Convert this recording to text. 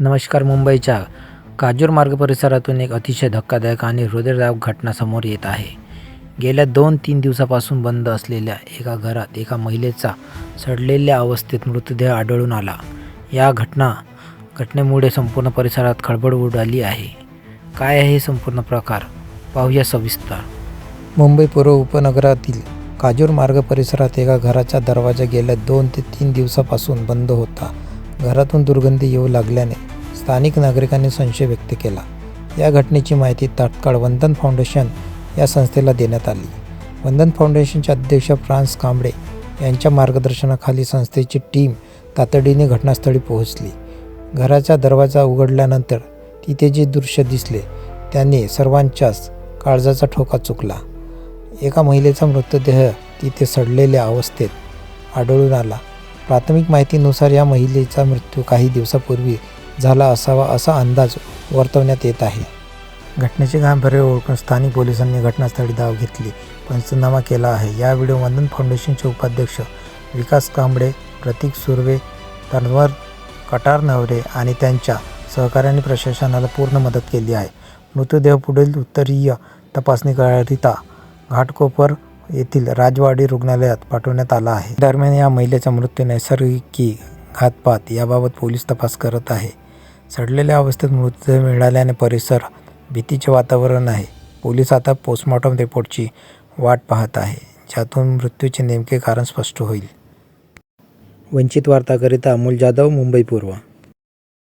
नमस्कार मुंबईच्या काजूर मार्ग परिसरातून एक अतिशय धक्कादायक आणि हृदयदायक घटना समोर येत आहे. गेल्या दोन तीन दिवसापासून बंद असलेल्या एका घरात एका महिलेचा सडलेल्या अवस्थेत मृतदेह आढळून आला. या घटना घटनेमुळे संपूर्ण परिसरात खळबळ उडाली आहे. काय आहे हे संपूर्ण प्रकार? पाहूया सविस्तर. मुंबई पूर्व उपनगरातील काजूर मार्ग परिसरात एका घराचा दरवाजा गेल्या दोन ते तीन दिवसापासून बंद होता. घरातून दुर्गंधी येऊ लागल्याने स्थानिक नागरिकांनी संशय व्यक्त केला. या घटनेची माहिती तात्काळ वंदन फाउंडेशन या संस्थेला देण्यात आली. वंदन फाउंडेशनचे अध्यक्ष फ्रान्स कांबळे यांच्या मार्गदर्शनाखाली संस्थेची टीम तातडीने घटनास्थळी पोहोचली. घराचा दरवाजा उघडल्यानंतर तिथे जे दृश्य दिसले त्याने सर्वांच्याच काळजाचा ठोका चुकला. एका महिलेचा मृतदेह तिथे सडलेल्या अवस्थेत आढळून आला. प्राथमिक माहितीनुसार या महिलेचा मृत्यू काही दिवसापूर्वी झाला असावा असा अंदाज वर्तवण्यात येत आहे. घटनेचे गांभीर्य ओळखून स्थानिक पोलिसांनी घटनास्थळी धाव घेतली पंचनामा केला आहे. या व्हिडिओ वंदन फाउंडेशनचे उपाध्यक्ष विकास कांबळे प्रतीक सुर्वे तन्वर कटार नवरे आणि त्यांच्या सहकार्याने प्रशासनाला पूर्ण मदत केली आहे. मृतदेह पुढील उत्तरीय तपासणीकरिता घाटकोपर येथील राजवाडी रुग्णालयात पाठवण्यात आला आहे. दरम्यान या महिलेचा मृत्यू नैसर्गिक की घातपात याबाबत पोलीस तपास करत आहे. सडलेल्या अवस्थेत मृतदेह मिळाल्याने परिसर भीतीचे वातावरण आहे. पोलीस आता पोस्टमॉर्टम रिपोर्टची वाट पाहत आहे ज्यातून मृत्यूचे नेमके कारण स्पष्ट होईल. वंचित वार्ताकरिता अमोल जाधव मुंबई पूर्व.